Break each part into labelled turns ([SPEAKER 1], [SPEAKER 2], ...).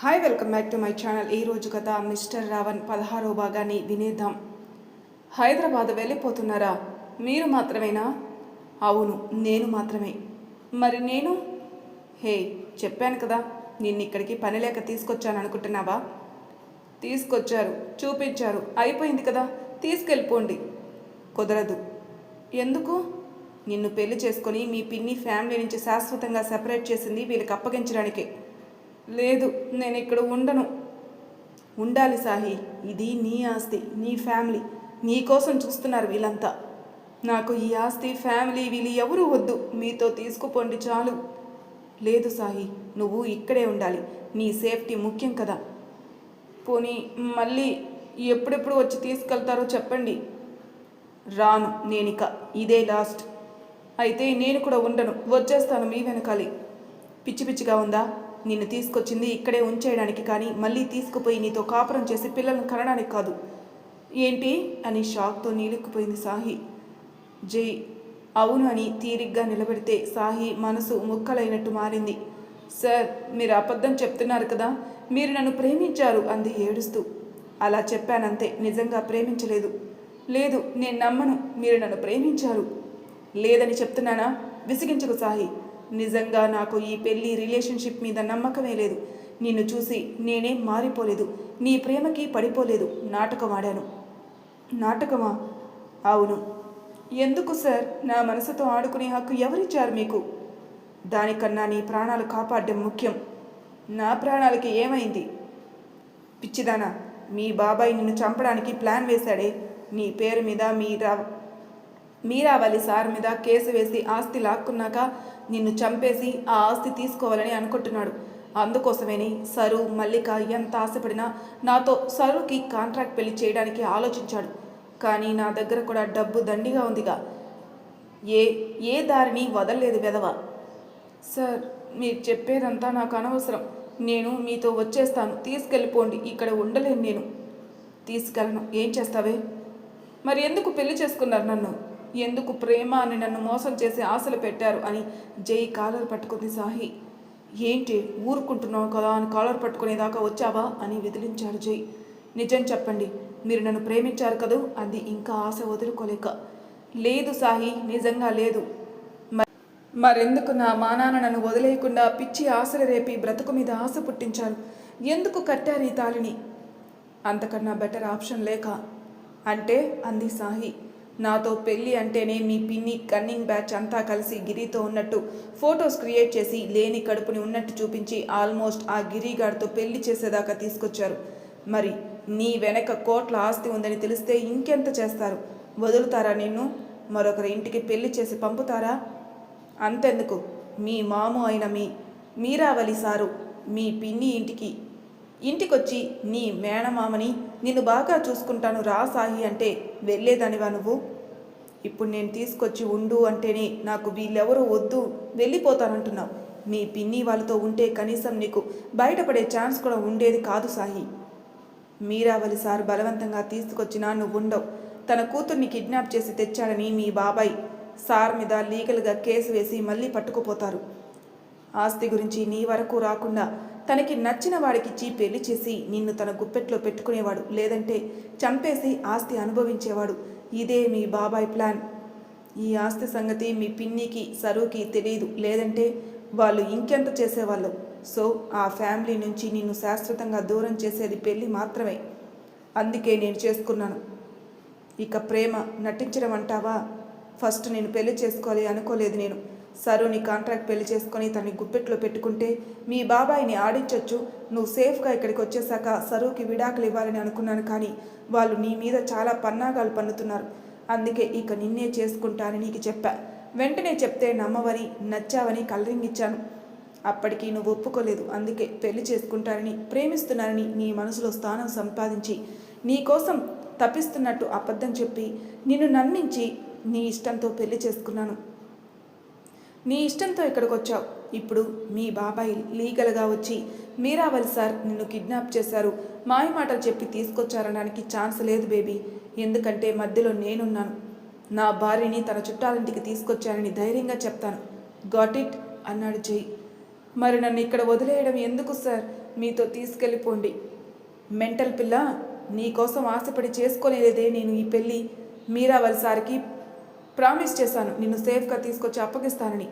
[SPEAKER 1] Hi welcome back to my channel ఈ రోజు కథ మిస్టర్ రావణ్ పదహారో భాగాన్ని వినేద్దాం. హైదరాబాద్ వెళ్ళిపోతున్నారా? మీరు మాత్రమేనా? అవును నేను మాత్రమే. మరి నేను? హే చెప్పాను కదా నిన్ను ఇక్కడికి పని లేక తీసుకొచ్చాను అనుకుంటున్నావా? తీసుకొచ్చారు చూపించారు. అయిపోయింది కదా తీసుకెళ్ళిపోండి. కుదరదు. ఎందుకు? నిన్ను పెళ్ళి చేసుకొని మీ పిన్ని ఫ్యామిలీ నుంచి శాశ్వతంగా సెపరేట్ చేసింది వీళ్ళకి అప్పగించడానికే. లేదు నేను ఇక్కడ ఉండను. ఉండాలి సాహి ఇది నీ ఆస్తి నీ ఫ్యామిలీ. నీ కోసం చూస్తున్నారు వీళ్ళంతా. నాకు ఈ ఆస్తి ఫ్యామిలీ వీళ్ళు ఎవరు వద్దు. మీతో తీసుకుపోండి చాలు. లేదు సాహి నువ్వు ఇక్కడే ఉండాలి. నీ సేఫ్టీ ముఖ్యం కదా. పోనీ మళ్ళీ ఎప్పుడెప్పుడు వచ్చి తీసుకెళ్తారో చెప్పండి. రాను నేనిక. ఇదే లాస్ట్. అయితే నేను కూడా ఉండను. వచ్చేస్తాను మీ వెనకాలి. పిచ్చి పిచ్చిగా ఉందా? నిన్ను తీసుకొచ్చింది ఇక్కడే ఉంచేయడానికి కానీ మళ్ళీ తీసుకుపోయి నీతో కాపురం చేసి పిల్లలను కనడానికి కాదు. ఏంటి? అని షాక్తో నీలుక్కుపోయింది సాహి. జై. అవును అని తీరిగ్గా నిలబెడితే సాహి మనసు ముక్కలైనట్టు మారింది. సార్ మీరు అబద్ధం చెప్తున్నారు కదా మీరు నన్ను ప్రేమించారు అంది ఏడుస్తూ. అలా చెప్పానంతే నిజంగా ప్రేమించలేదు. లేదు నేను నమ్మను మీరు నన్ను ప్రేమించారు. లేదని చెప్తున్నానా? విసిగించకు సాహి. నిజంగా నాకు ఈ పెళ్ళి రిలేషన్షిప్ మీద నమ్మకమే లేదు. నిన్ను చూసి నేనేం మారిపోలేదు. నీ ప్రేమకి పడిపోలేదు. నాటకం ఆడాను. నాటకమా? అవును. ఎందుకు సార్? నా మనసుతో ఆడుకునే హక్కు ఎవరిచ్చారు మీకు? దానికన్నా నీ ప్రాణాలు కాపాడడం ముఖ్యం. నా ప్రాణాలకి ఏమైంది? పిచ్చిదానా మీ బాబాయ్ నిన్ను చంపడానికి ప్లాన్ వేశాడే. నీ పేరు మీద మీరా మీరావలి సార్ మీద కేసు వేసి ఆస్తి లాక్కున్నాక నిన్ను చంపేసి ఆ ఆస్తి తీసుకోవాలని అనుకుంటున్నాడు. అందుకోసమేని సరు మల్లిక ఎంత ఆశపడినా నాతో సరుకి కాంట్రాక్ట్ పెళ్ళి చేయడానికి ఆలోచించాడు. కానీ నా దగ్గర కూడా డబ్బు దండిగా ఉందిగా. ఏ ఏ దారిని వదలలేదు వెదవ సార్ మీరు చెప్పేదంతా నాకు అనవసరం. నేను మీతో వచ్చేస్తాను. తీసుకెళ్ళిపోండి. ఇక్కడ ఉండలేను నేను. తీసుకెళ్ళను. ఏం చేస్తావే? మరి ఎందుకు పెళ్ళి చేసుకున్నారు నన్ను? ఎందుకు ప్రేమ అని నన్ను మోసం చేసి ఆశలు పెట్టారు అని జై కాలర్ పట్టుకుంది సాహి. ఏంటి ఊరుకుంటున్నావు కదా అని కాలర్ పట్టుకునేదాకా వచ్చావా అని విదిలించాడు జై. నిజం చెప్పండి మీరు నన్ను ప్రేమించారు కదూ అంది ఇంకా ఆశ వదులుకోలేక. లేదు సాహి నిజంగా లేదు. మరెందుకు నా మానాన నన్ను వదిలేయకుండా పిచ్చి ఆశలు రేపి బ్రతుకు మీద ఆశ పుట్టించారు. ఎందుకు కట్టారు ఈ తాళిని? అంతకన్నా బెటర్ ఆప్షన్ లేక. అంటే అంది సాహి. నాతో పెళ్ళి అంటేనే మీ పిన్ని కన్నింగ్ బ్యాచ్ అంతా కలిసి గిరితో ఉన్నట్టు ఫొటోస్ క్రియేట్ చేసి లేని కడుపుని ఉన్నట్టు చూపించి ఆల్మోస్ట్ ఆ గిరిగాడితో పెళ్ళి చేసేదాకా తీసుకొచ్చారు. మరి నీ వెనక కోట్ల ఆస్తి ఉందని తెలిస్తే ఇంకెంత చేస్తారు? వదులుతారా నిన్ను? మరొకరి ఇంటికి పెళ్ళి చేసి పంపుతారా? అంతెందుకు. మీ మాము అయిన మీ మీరావలి సారు మీ పిన్ని ఇంటికి ఇంటికొచ్చి నీ మేనమామని నిన్ను బాగా చూసుకుంటాను రా సాహి అంటే వెళ్ళేదానివా నువ్వు? ఇప్పుడు నేను తీసుకొచ్చి ఉండు అంటేనే నాకు వీళ్ళెవరూ వద్దు వెళ్ళిపోతానంటున్నావు. మీ పిన్ని వాళ్ళతో ఉంటే కనీసం నీకు బయటపడే ఛాన్స్ కూడా ఉండేది కాదు సాహి మీరావలి సార్ బలవంతంగా తీసుకొచ్చినా నువ్వు ఉండవు తన కూతుర్ని కిడ్నాప్ చేసి తెచ్చాడని మీ బాబాయ్ సార్ మీద లీగల్గా కేసు వేసి మళ్ళీ పట్టుకుపోతారు. ఆస్తి గురించి నీ వరకు రాకుండా తనకి నచ్చిన వాడికిచ్చి పెళ్ళి చేసి నిన్ను తన గుప్పెట్లో పెట్టుకునేవాడు లేదంటే చంపేసి ఆస్తి అనుభవించేవాడు. ఇదే మీ బాబాయ్ ప్లాన్. ఈ ఆస్తి సంగతి మీ పిన్నికి సరువుకి తెలియదు లేదంటే వాళ్ళు ఇంకెంత చేసేవాళ్ళు? సో ఆ ఫ్యామిలీ నుంచి నిన్ను శాశ్వతంగా దూరం చేసేది పెళ్ళి మాత్రమే. అందుకే నేను చేసుకున్నాను. ఇక ప్రేమ నటించడం అంటావా? ఫస్ట్ నేను పెళ్ళి చేసుకోవాలి అనుకోలేదు నేను. సరుని కాంట్రాక్ట్ పెళ్ళి చేసుకొని తనని గుప్పెట్లో పెట్టుకుంటే మీ బాబాయిని ఆడించొచ్చు. నువ్వు సేఫ్గా ఇక్కడికి వచ్చేసాక సరువుకి విడాకులు ఇవ్వాలని అనుకున్నాను కానీ వాళ్ళు నీ మీద చాలా పన్నాగాలు పన్నుతున్నారు. అందుకే ఇక నిన్నే చేసుకుంటానని నీకు చెప్పా. వెంటనే చెప్తే నమ్మవని నచ్చావని కలరింగ్ ఇచ్చాను. అప్పటికి నువ్వు ఒప్పుకోలేదు. అందుకే పెళ్ళి చేసుకుంటానని ప్రేమిస్తున్నానని నీ మనసులో స్థానం సంపాదించి నీ కోసం తప్పిస్తున్నట్టు అబద్ధం చెప్పి నిన్ను నమ్మించి నీ ఇష్టంతో పెళ్ళి చేసుకున్నాను. నీ ఇష్టంతో ఇక్కడికి వచ్చావు ఇప్పుడు మీ బాబాయ్ లీగల్గా వచ్చి మీరావల్ సార్ నిన్ను కిడ్నాప్ చేశారు. మాయ మాటలు చెప్పి తీసుకొచ్చారనడానికి ఛాన్స్ లేదు బేబీ. ఎందుకంటే మధ్యలో నేనున్నాను. నా భార్యని తన చుట్టాలింటికి తీసుకొచ్చానని ధైర్యంగా చెప్తాను. గాట్ ఇట్ అన్నాడు జై. మరి నన్ను ఇక్కడ వదిలేయడం ఎందుకు సార్? మీతో తీసుకెళ్ళిపోండి. మెంటల్ పిల్ల నీకోసం ఆశపడి చేసుకోలేదే నేను ఈ పెళ్ళి మీరావల్ సార్కి ప్రామిస్ చేశాను. నిన్ను సేఫ్గా తీసుకొచ్చి అప్పగిస్తానని.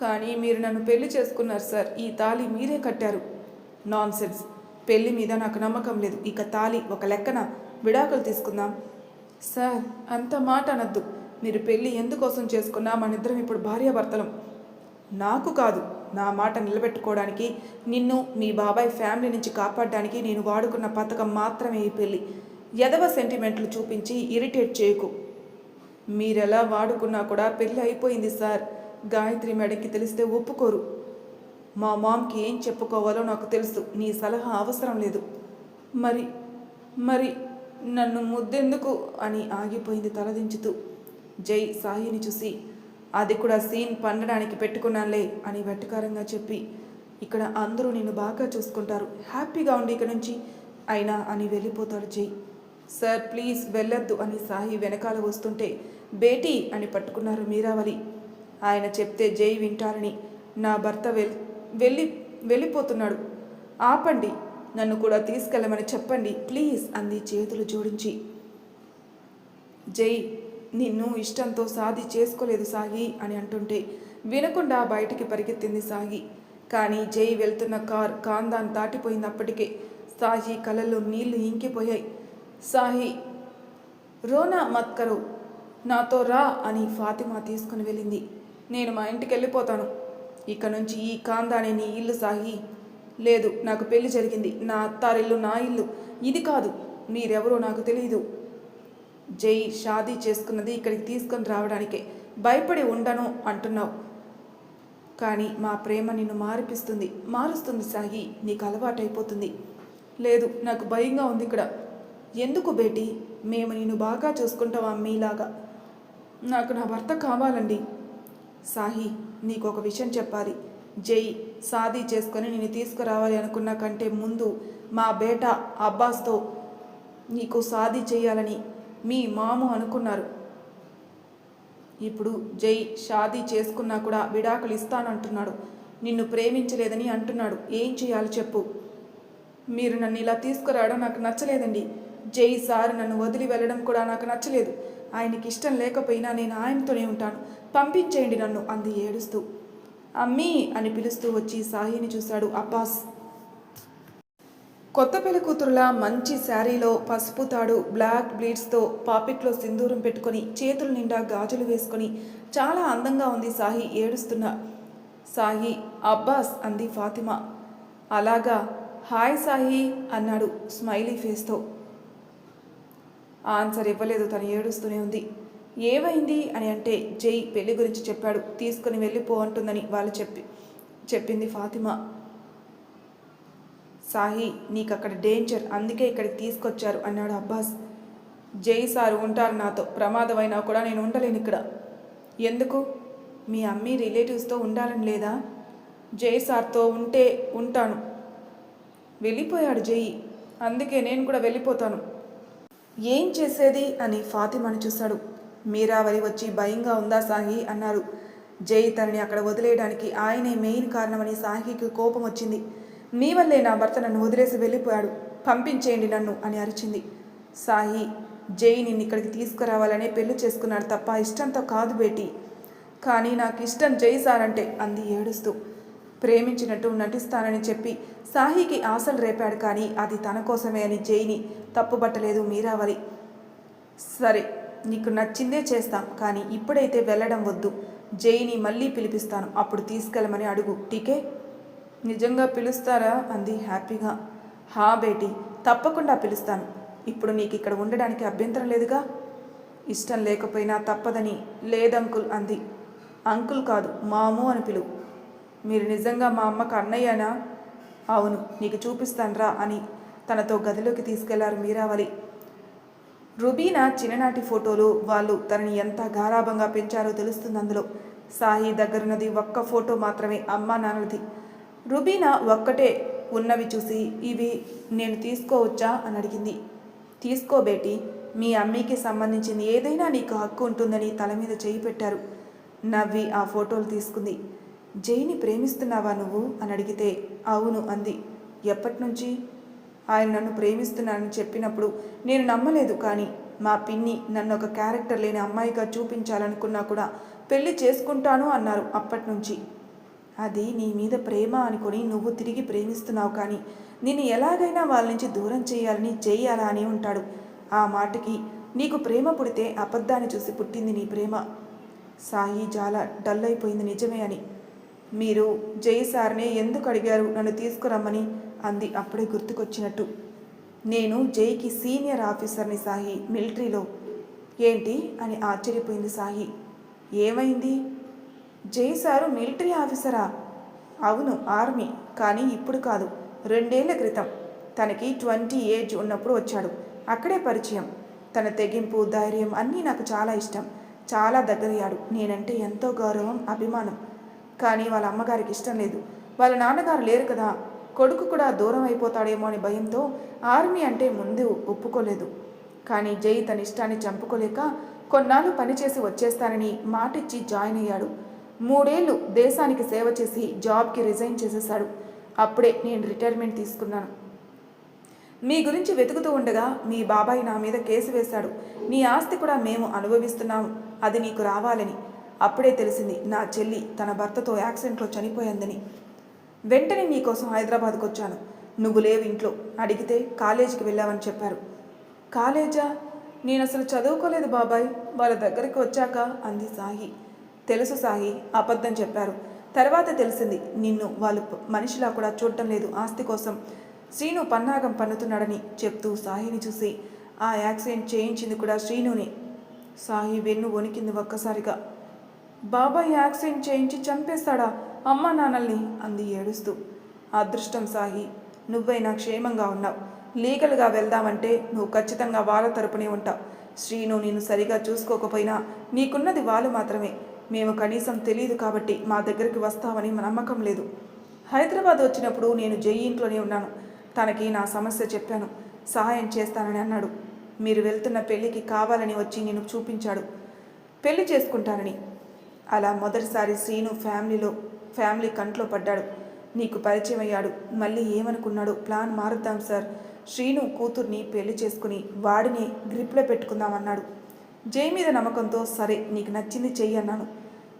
[SPEAKER 1] కానీ మీరు నన్ను పెళ్ళి చేసుకున్నారు సార్. ఈ తాళి మీరే కట్టారు. నాన్ సెన్స్ పెళ్ళి మీద నాకు నమ్మకం లేదు. ఇక తాళి ఒక లెక్కన విడాకులు తీసుకుందాం. సార్ అంత మాట అనద్దు. మీరు పెళ్ళి ఎందుకోసం చేసుకున్నా మనిద్దరం ఇప్పుడు భార్యాభర్తలం. నాకు కాదు. నా మాట నిలబెట్టుకోవడానికి నిన్ను మీ బాబాయ్ ఫ్యామిలీ నుంచి కాపాడడానికి నేను వాడుకున్న పథకం మాత్రమే ఈ పెళ్ళి ఎదవ సెంటిమెంట్లు చూపించి ఇరిటేట్ చేయకు. మీరెలా వాడుకున్నా కూడా పెళ్ళి అయిపోయింది సార్. గాయత్రి మేడంకి తెలిస్తే ఒప్పుకోరు. మా మామ్కి ఏం చెప్పుకోవాలో నాకు తెలుసు. నీ సలహా అవసరం లేదు. మరి మరి నన్ను ముద్దెందుకు అని ఆగిపోయింది తలదించుతూ. జై సాయిని చూసి అది కూడా సీన్ పండడానికి పెట్టుకున్నానులే అని వెట్టకారంగా చెప్పి ఇక్కడ అందరూ నిన్ను బాగా చూసుకుంటారు. హ్యాపీగా ఉండి ఇక్కడ నుంచి అయినా అని వెళ్ళిపోతాడు జై. సార్ ప్లీజ్ వెళ్ళొద్దు అని సాయి వెనకాల వస్తుంటే బేటీ అని పట్టుకున్నారు మీరావలి ఆయన చెప్తే జై వింటారని నా భర్త వెల్ వెళ్ళి వెళ్ళిపోతున్నాడు. ఆపండి నన్ను కూడా తీసుకెళ్ళమని చెప్పండి ప్లీజ్ అంది చేతులు జోడించి. జై నిన్ను ఇష్టంతో సాది చేసుకోలేదు సాగి అని అంటుంటే వినకుండా బయటికి పరిగెత్తింది సాగి కానీ జై వెళ్తున్న కార్ కాందాన్ దాటిపోయినప్పటికే సాహి కళ్ళల్లో నీళ్ళు ఇంకిపోయాయి. సాహి రోనా మత్కరు నాతో రా అని ఫాతిమా తీసుకుని వెళ్ళింది. నేను మా ఇంటికి వెళ్ళిపోతాను. ఇక నుంచి ఈ కాందానే నీ ఇల్లు సాగి లేదు నాకు పెళ్ళి జరిగింది. నా అత్తారిల్లు నా ఇల్లు. ఇది కాదు మీరెవరో నాకు తెలియదు జై షాదీ చేసుకున్నది ఇక్కడికి తీసుకొని రావడానికే. భయపడి ఉండను అంటున్నావు. కానీ మా ప్రేమ నిన్ను మారిపిస్తుంది. మారుస్తుంది సాగి నీకు అలవాటైపోతుంది. లేదు నాకు భయంగా ఉంది ఇక్కడ. ఎందుకు బేటీ? మేము నిన్ను బాగా చూసుకుంటాం అమ్మీలాగా. నాకు నా భర్త కావాలండి. సాహి నీకు ఒక విషయం చెప్పాలి. జై సాదీ చేసుకొని నేను తీసుకురావాలి అనుకున్న కంటే ముందు మా బేట అబ్బాస్తో నీకు సాదీ చేయాలని మీ మాము అనుకున్నారు. ఇప్పుడు జై షాదీ చేసుకున్నా కూడా విడాకులు ఇస్తానంటున్నాడు. నిన్ను ప్రేమించలేదని అంటున్నాడు. ఏం చేయాలి చెప్పు. మీరు నన్ను ఇలా తీసుకురావడం నాకు నచ్చలేదండి. జై సార్ నన్ను వదిలి వెళ్ళడం కూడా నాకు నచ్చలేదు. ఆయనకి ఇష్టం లేకపోయినా నేను ఆయనతోనే ఉంటాను. పంపించేయండి నన్ను అంది ఏడుస్తూ. అమ్మీ అని పిలుస్తూ వచ్చి సాహిని చూశాడు అబ్బాస్. కొత్త పెళ్ళి కూతురులా మంచి శారీలో పసుపు తాడు బ్లాక్ బ్లీడ్స్తో పాపిట్లో సింధూరం పెట్టుకొని చేతుల నిండా గాజులు వేసుకొని చాలా అందంగా ఉంది సాహి ఏడుస్తున్న. సాహి అబ్బాస్ అంది ఫాతిమా. అలాగా హాయ్ సాహి అన్నాడు స్మైలీ ఫేస్తో. ఆన్సర్ ఇవ్వలేదు. తను ఏడుస్తూనే ఉంది. ఏమైంది అని అంటే జై పెళ్ళి గురించి చెప్పాడు. తీసుకుని వెళ్ళిపో అంటుందని వాళ్ళు చెప్పి చెప్పింది ఫాతిమా. సాహి నీకు అక్కడ డేంజర్. అందుకే ఇక్కడికి తీసుకొచ్చారు అన్నాడు అబ్బాస్. జై సార్ ఉంటారు నాతో. ప్రమాదమైనా కూడా నేను ఉండలేను ఇక్కడ. ఎందుకు? మీ అమ్మీ రిలేటివ్స్తో ఉండాలని లేదా? జై సార్తో ఉంటే ఉంటాను. వెళ్ళిపోయాడు జై. అందుకే నేను కూడా వెళ్ళిపోతాను. ఏం చేసేది? అని ఫాతిమాను చూశాడు. మీరావరి వచ్చి భయంగా ఉందా సాహి? అన్నారు. జై తనని అక్కడ వదిలేయడానికి ఆయనే మెయిన్ కారణమని సాహికి కోపం వచ్చింది. మీ వల్లే నా భర్త నన్ను వదిలేసి వెళ్ళిపోయాడు. పంపించేయండి నన్ను అని అరిచింది. సాహి జై నిన్ను ఇక్కడికి తీసుకురావాలనే పెళ్ళి చేసుకున్నాడు తప్ప ఇష్టంతో కాదు బేటీ. కానీ నాకు ఇష్టం జై సార్ అంటే అంది ఏడుస్తూ. ప్రేమించినట్టు నటిస్తానని చెప్పి సాహికి ఆశలు రేపాడు కానీ అది తన కోసమే అని జైని తప్పుబట్టలేదు మీరావరి సరే నీకు నచ్చిందే చేస్తాం కానీ ఇప్పుడైతే వెళ్ళడం వద్దు. జైని మళ్ళీ పిలిపిస్తాను అప్పుడు తీసుకెళ్ళమని అడుగు. టీకే? నిజంగా పిలుస్తారా? అంది హ్యాపీగా. హా బేటీ తప్పకుండా పిలుస్తాను. ఇప్పుడు నీకు ఇక్కడ ఉండడానికి అభ్యంతరం లేదుగా? ఇష్టం లేకపోయినా తప్పదని లేదంకుల్ అంది. అంకుల్ కాదు మాము అని పిలువు. మీరు నిజంగా మా అమ్మకు అన్నయ్యనా? అవును నీకు చూపిస్తాన్రా అని తనతో గదిలోకి తీసుకెళ్ళారు మీరావలి రుబీనా చిన్ననాటి ఫోటోలు వాళ్ళు తనని ఎంత గారాభంగా పెంచారో తెలుస్తుంది అందులో. సాయి దగ్గరున్నది ఒక్క ఫోటో మాత్రమే అమ్మ నాన్నది రుబీనా ఒక్కటే ఉన్నవి చూసి ఇవి నేను తీసుకోవచ్చా అని అడిగింది. తీసుకోబేటి మీ అమ్మీకి సంబంధించింది ఏదైనా నీకు హక్కు ఉంటుందని తల మీద చేయి పెట్టారు. నవ్వి ఆ ఫోటోలు తీసుకుంది. జైని ప్రేమిస్తున్నావా నువ్వు? అని అడిగితే అవును అంది. ఎప్పటి నుంచి ఆయన నన్ను ప్రేమిస్తున్నానని చెప్పినప్పుడు నేను నమ్మలేదు కానీ మా పిన్ని నన్ను ఒక క్యారెక్టర్ లేని అమ్మాయిగా చూపించాలనుకున్నా కూడా పెళ్ళి చేసుకుంటాను అన్నారు అప్పటి నుంచి అది నీ మీద ప్రేమ అనుకుని నువ్వు తిరిగి ప్రేమిస్తున్నావు కానీ నిన్ను ఎలాగైనా వాళ్ళ నుంచి దూరం చేయాలని చేయాలా అని ఉంటాడు. ఆ మాటకి నీకు ప్రేమ పుడితే అబద్ధాన్ని చూసి పుట్టింది నీ ప్రేమ. సాయి చాలా డల్ అయిపోయింది నిజమే అని మీరు జై సార్నే ఎందుకు అడిగారు? నన్ను తీసుకురమ్మని అంది అప్పుడే గుర్తుకొచ్చినట్టు. నేను జైకి సీనియర్ ఆఫీసర్ని సాహి మిలిటరీలో. ఏంటి? అని ఆశ్చర్యపోయింది సాహి. ఏమైంది? జై సారు మిలిటరీ ఆఫీసరా? అవును ఆర్మీ కానీ ఇప్పుడు కాదు. రెండేళ్ళ క్రితం. తనకి ట్వంటీ ఏజ్ ఉన్నప్పుడు వచ్చాడు. అక్కడే పరిచయం. తన తెగింపు ధైర్యం అన్నీ నాకు చాలా ఇష్టం. చాలా దగ్గరయ్యాడు. నేనంటే ఎంతో గౌరవం అభిమానం. కానీ వాళ్ళ అమ్మగారికి ఇష్టం లేదు. వాళ్ళ నాన్నగారు లేరు కదా. కొడుకు కూడా దూరం అయిపోతాడేమో అని భయంతో ఆర్మీ అంటే ముందు ఒప్పుకోలేదు. కానీ జై తన ఇష్టాన్ని చంపుకోలేక కొన్నాళ్ళు పనిచేసి వచ్చేస్తానని మాటిచ్చి జాయిన్ అయ్యాడు. మూడేళ్ళు దేశానికి సేవ చేసి జాబ్కి రిజైన్ చేసేశాడు. అప్పుడే నేను రిటైర్మెంట్ తీసుకున్నాను. మీ గురించి వెతుకుతూ ఉండగా మీ బాబాయ్ నా మీద కేసు వేశాడు. నీ ఆస్తి కూడా మేము అనుభవిస్తున్నాము. అది నీకు రావాలని. అప్పుడే తెలిసింది నా చెల్లి తన భర్తతో యాక్సిడెంట్లో చనిపోయిందని. వెంటనే నీకోసం హైదరాబాద్కు వచ్చాను. నువ్వు లేవు ఇంట్లో. అడిగితే కాలేజీకి వెళ్ళావని చెప్పారు. కాలేజా? నేను అసలు చదువుకోలేదు బాబాయ్. వాళ్ళ దగ్గరికి వచ్చాక అంది సాహి. తెలుసు సాహి అబద్ధం చెప్పారు. తర్వాత తెలిసింది నిన్ను వాళ్ళు మనిషిలా కూడా చూడటం లేదు ఆస్తి కోసం. శ్రీను పన్నాగం పన్నుతున్నాడని చెప్తూ సాహిని చూసి ఆ యాక్సిడెంట్ చేయించింది కూడా శ్రీనుని. సాహి వెన్ను వణికింది ఒక్కసారిగా. బాబాయ్ యాక్సిడెంట్ చేయించి చంపేస్తాడా? అమ్మ నాన్నల్ని అంది ఏడుస్తూ. అదృష్టం సాహి నువ్వైనా క్షేమంగా ఉన్నావు. లీగల్గా వెళ్దామంటే నువ్వు ఖచ్చితంగా వాళ్ళ తరపునే ఉంటావు శ్రీను నేను సరిగా చూసుకోకపోయినా నీకున్నది వాళ్ళు మాత్రమే. మేము కనీసం తెలియదు కాబట్టి మా దగ్గరికి వస్తావని నమ్మకం లేదు. హైదరాబాద్ వచ్చినప్పుడు నేను జై ఇంట్లోనే ఉన్నాను. తనకి నా సమస్య చెప్పాను. సహాయం చేస్తానని అన్నాడు. మీరు వెళ్తున్న పెళ్ళికి కావాలని వచ్చి నేను చూపించాడు. పెళ్ళి చేసుకుంటానని. అలా మొదటిసారి శ్రీను ఫ్యామిలీలో ఫ్యామిలీ కంట్లో పడ్డాడు. నీకు పరిచయం అయ్యాడు. మళ్ళీ ఏమనుకున్నాడు ప్లాన్ మారుద్దాం సార్. శ్రీను కూతుర్ని పెళ్ళి చేసుకుని వాడిని గ్రిప్లో పెట్టుకుందామన్నాడు. జై మీద నమ్మకంతో సరే నీకు నచ్చింది చెయ్యి అన్నాను.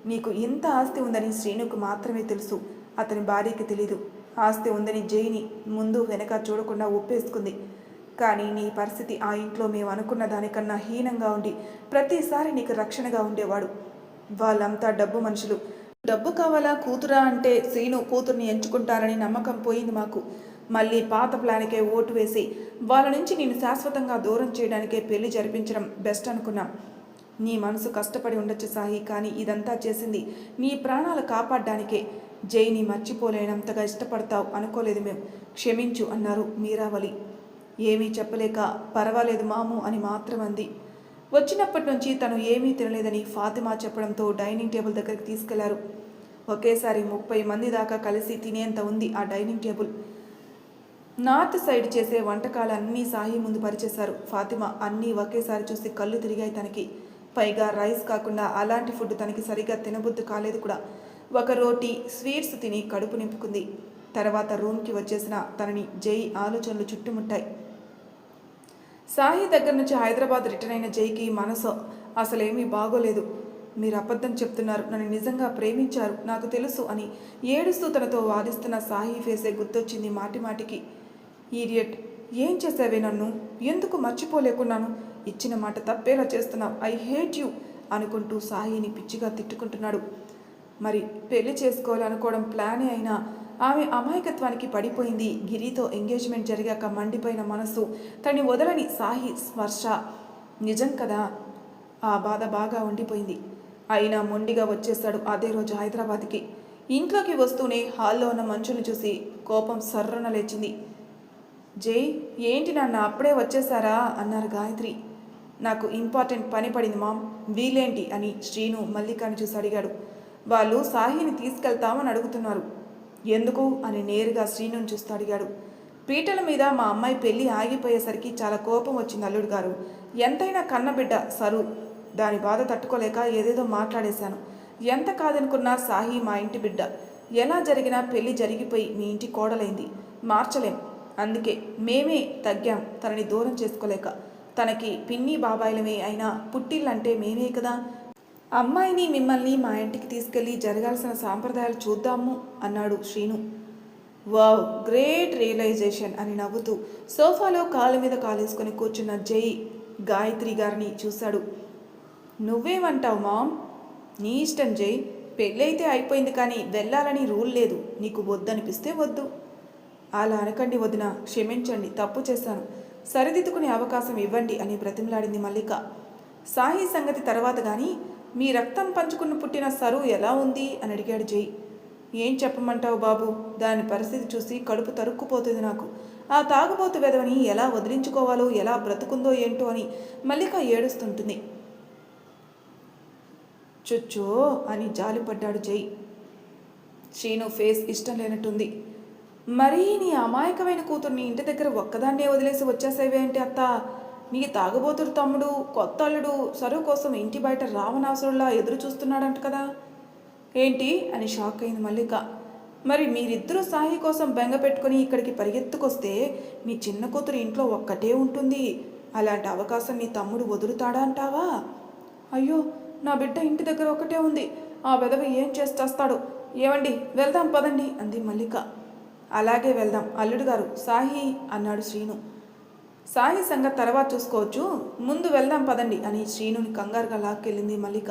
[SPEAKER 1] నీకు ఎంత ఆస్తి ఉందని శ్రీనుకు మాత్రమే తెలుసు. అతని భార్యకి తెలీదు. ఆస్తి ఉందని జైని ముందు వెనక చూడకుండా ఒప్పేసుకుంది. కానీ నీ పరిస్థితి ఆ ఇంట్లో మేము అనుకున్న దానికన్నా హీనంగా ఉండి ప్రతిసారి నీకు రక్షణగా ఉండేవాడు. వాళ్ళంతా డబ్బు మనుషులు. డబ్బు కావాలా కూతురా అంటే శ్రీను కూతుర్ని ఎంచుకుంటారని నమ్మకం పోయింది మాకు. మళ్ళీ పాత ప్లాన్కే ఓటు వేసి వాళ్ళ నుంచి నేను శాశ్వతంగా దూరం చేయడానికే పెళ్ళి జరిపించడం బెస్ట్ అనుకున్నాం. నీ మనసు కష్టపడి ఉండొచ్చు సాహి కానీ ఇదంతా చేసింది నీ ప్రాణాలు కాపాడడానికే. జైని మర్చిపోలేనంతగా ఇష్టపడతావు అనుకోలేదు మేము. క్షమించు అన్నారు మీరావళి. ఏమీ చెప్పలేక పర్వాలేదు మాము అని మాత్రం అంది. వచ్చినప్పటి నుంచి తను ఏమీ తినలేదని ఫాతిమా చెప్పడంతో డైనింగ్ టేబుల్ దగ్గరికి తీసుకెళ్ళారు. ఒకేసారి ముప్పై మంది దాకా కలిసి తినేంత ఉంది ఆ డైనింగ్ టేబుల్. నార్త్ సైడ్ చేసే వంటకాలు అన్నీ సాయి ముందు పరిచేశారు. ఫాతిమా అన్నీ ఒకేసారి చూసి కళ్ళు తిరిగాయి తనకి. పైగా రైస్ కాకుండా అలాంటి ఫుడ్ తనకి సరిగా తినబుద్ధి కాలేదు కూడా. ఒక రోటీ స్వీట్స్ తిని కడుపు నింపుకుంది. తర్వాత రూమ్కి వచ్చేసిన తనని జై ఆలోచనలు చుట్టుముట్టాయి. సాయి దగ్గర నుంచి హైదరాబాద్ రిటర్న్ అయిన జైకి మనసు అసలేమీ బాగోలేదు. మీరు అబద్ధం చెప్తున్నారు నన్ను నిజంగా ప్రేమించారు నాకు తెలుసు అని ఏడుస్తూ తనతో వాదిస్తున్న సాయి ఫేసే గుర్తొచ్చింది మాటి మాటికి. ఈడియట్ ఏం చేసావే నన్ను? ఎందుకు మర్చిపోలేకున్నాను? ఇచ్చిన మాట తప్పేలా చేస్తున్నావు ఐ హేట్ యూ అనుకుంటూ సాయిని పిచ్చిగా తిట్టుకుంటున్నాడు. మరి పెళ్ళి చేసుకోవాలనుకోవడం ప్లానే అయినా ఆమె అమాయకత్వానికి పడిపోయింది. గిరితో ఎంగేజ్మెంట్ జరిగాక మండిపోయిన మనసు. తన్ని వదలని సాహి స్పర్శ. నిజం కదా? ఆ బాధ బాగా ఉండిపోయింది. అయినా మొండిగా వచ్చేశాడు అదే రోజు హైదరాబాద్కి. ఇంట్లోకి వస్తూనే హాల్లో ఉన్న మంచుని చూసి కోపం సర్రన లేచింది. జై ఏంటి నాన్న అప్పుడే వచ్చేసారా అన్నారు గాయత్రి. నాకు ఇంపార్టెంట్ పని పడింది మామ్. వీలేంటి అని శ్రీను మల్లికాని చూసి అడిగాడు. వాళ్ళు సాహిని తీసుకెళ్తామని అడుగుతున్నారు. ఎందుకు అని నేరుగా శ్రీనుని చూస్తూ అడిగాడు. పీటల మీద మా అమ్మాయి పెళ్ళి ఆగిపోయేసరికి చాలా కోపం వచ్చింది అల్లుడు గారు. ఎంతైనా కన్నబిడ్డ సరు. దాని బాధ తట్టుకోలేక ఏదేదో మాట్లాడేశాను. ఎంత కాదనుకున్నా సాహి మా ఇంటి బిడ్డ. ఎలా జరిగినా పెళ్ళి జరిగిపోయి మీ ఇంటి కోడలైంది. మార్చలేం. అందుకే మేమే తగ్గాం తనని దూరం చేసుకోలేక. తనకి పిన్ని బాబాయిలమే అయినా పుట్టిల్లంటే మేమే కదా. అమ్మాయిని మిమ్మల్ని మా ఇంటికి తీసుకెళ్ళి జరగాల్సిన సాంప్రదాయాలు చూద్దాము అన్నాడు శ్రీను. వావ్ గ్రేట్ రియలైజేషన్ అని నవ్వుతూ సోఫాలో కాళ్ళ మీద కాలేసుకొని కూర్చున్న జై గాయత్రి గారిని చూశాడు. నువ్వేమంటావు మామ్? నీ ఇష్టం జై. పెళ్ళైతే అయిపోయింది కానీ వెళ్ళాలని రూల్ లేదు. నీకు వద్దనిపిస్తే వద్దు. అలా అనకండి వదిన క్షమించండి తప్పు చేశాను. సరిదిద్దుకునే అవకాశం ఇవ్వండి అని బ్రతిమలాడింది మల్లిక. సాహి సంగతి తర్వాత కానీ మీ రక్తం పంచుకున్న పుట్టిన సరు ఎలా ఉంది? అని అడిగాడు జై. ఏం చెప్పమంటావు బాబు? దాని పరిస్థితి చూసి కడుపు తరుక్కుపోతుంది నాకు. ఆ తాగుబోతు వెదవని ఎలా వదిలించుకోవాలో ఎలా బ్రతుకుందో ఏంటో అని మల్లిక ఏడుస్తుంటుంది. చుచ్చో అని జాలిపడ్డాడు జై. శ్రీను ఫేస్ ఇష్టం లేనట్టుంది. మరీ నీ అమాయకమైన కూతుర్ని ఇంటి దగ్గర ఒక్కదాన్నే వదిలేసి వచ్చేసేవే అంటే అత్త? నీ తాగుబోతుడు తమ్ముడు కొత్త అల్లుడు సరువు కోసం ఇంటి బయట రావణాసురులా ఎదురు చూస్తున్నాడంట కదా. ఏంటి? అని షాక్ అయింది మల్లిక. మరి మీరిద్దరూ సాహి కోసం బెంగ పెట్టుకుని ఇక్కడికి పరిగెత్తుకొస్తే మీ చిన్న కూతురు ఇంట్లో ఒక్కటే ఉంటుంది. అలాంటి అవకాశం నీ తమ్ముడు వదులుతాడా అంటావా? అయ్యో నా బిడ్డ ఇంటి దగ్గర ఒకటే ఉంది. ఆ వెధవ ఏం చేస్తేస్తాడో? ఏమండి వెళ్దాం పదండి అంది మల్లిక. అలాగే వెళ్దాం అల్లుడు గారు. సాహి అన్నాడు శ్రీను. సాహి సంగతి తర్వాత చూసుకోవచ్చు. ముందు వెళ్దాం పదండి అని శ్రీనుని కంగారుగా లాక్కెళ్ళింది మల్లిక.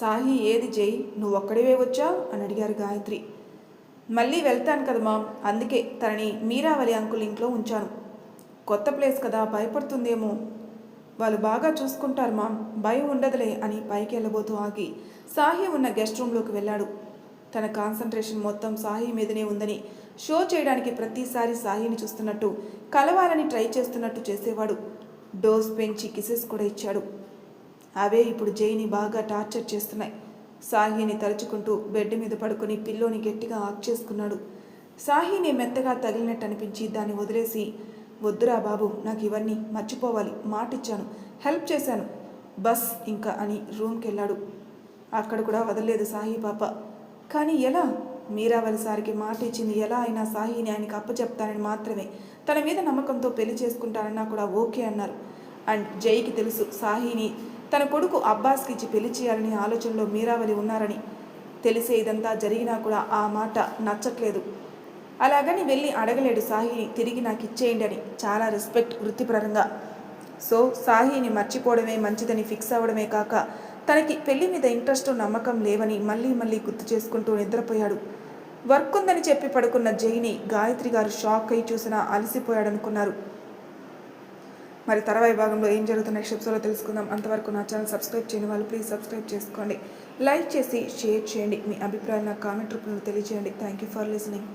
[SPEAKER 1] సాహి ఏది జై నువ్వు ఒక్కడివే వచ్చావు అని అడిగారు గాయత్రి. మళ్ళీ వెళ్తాను కదా మామ్ అందుకే తనని మీరావళి అంకుల్ ఇంట్లో ఉంచాను. కొత్త ప్లేస్ కదా భయపడుతుందేమో. వాళ్ళు బాగా చూసుకుంటారు మామ్ భయం ఉండదులే అని పైకి వెళ్ళబోతూ ఆగి సాహి ఉన్న గెస్ట్ రూమ్లోకి వెళ్ళాడు. తన కాన్సన్ట్రేషన్ మొత్తం సాహి మీదనే ఉందని షో చేయడానికి ప్రతిసారి సాహిని చూస్తున్నట్టు కలవాలని ట్రై చేస్తున్నట్టు చేసేవాడు. డోస్ పెంచి కిసెస్ కూడా ఇచ్చాడు. అవే ఇప్పుడు జైని బాగా టార్చర్ చేస్తున్నాయి. సాహిని తలుచుకుంటూ బెడ్ మీద పడుకొని పిల్లోని గట్టిగా ఆక్ చేసుకున్నాడు. సాహిని మెత్తగా తగిలినట్టు అనిపించి దాన్ని వదిలేసి వద్దురా బాబు నాకు ఇవన్నీ మర్చిపోవాలి మాటిచ్చాను హెల్ప్ చేశాను బస్ ఇంకా అని రూమ్కి వెళ్ళాడు అక్కడ కూడా వదలలేదు సాహి పాప. కానీ ఎలా? మీరావలి సారికి మాట ఇచ్చింది ఎలా అయినా సాహిని ఆయనకి అప్పచెప్తానని మాత్రమే. తన మీద నమ్మకంతో పెళ్ళి చేసుకుంటానన్నా కూడా ఓకే అన్నారు. అండ్ జైకి తెలుసు సాహిని తన కొడుకు అబ్బాస్కి ఇచ్చి పెళ్ళి చేయాలని ఆలోచనలో మీరావలి ఉన్నారని. తెలిసే ఇదంతా జరిగినా కూడా ఆ మాట నచ్చట్లేదు. అలాగని వెళ్ళి అడగలేడు సాహిని తిరిగి నాకు ఇచ్చేయండి అని. చాలా రెస్పెక్ట్ వృత్తిపరంగా. సో సాహిని మర్చిపోవడమే మంచిదని ఫిక్స్ అవ్వడమే కాక తనకి పెళ్ళి మీద ఇంట్రెస్ట్ నమ్మకం లేవని మళ్ళీ మళ్ళీ గుర్తు చేసుకుంటూ నిద్రపోయాడు. వర్క్ ఉందని చెప్పి పడుకున్న జైని గాయత్రి గారు షాక్ అయి చూసినా అలసిపోయాడనుకున్నారు. మరి తర్వాయి భాగంలో ఏం జరుగుతున్న నెక్స్ట్ ఎపిసోడ్లో తెలుసుకుందాం. అంతవరకు నా ఛానల్ సబ్స్క్రైబ్ చేయని వాళ్ళు ప్లీజ్ సబ్స్క్రైబ్ చేసుకోండి. లైక్ చేసి షేర్ చేయండి. మీ అభిప్రాయాలు నా కామెంట్ రూపంలో తెలియజేయండి. Thank you for listening.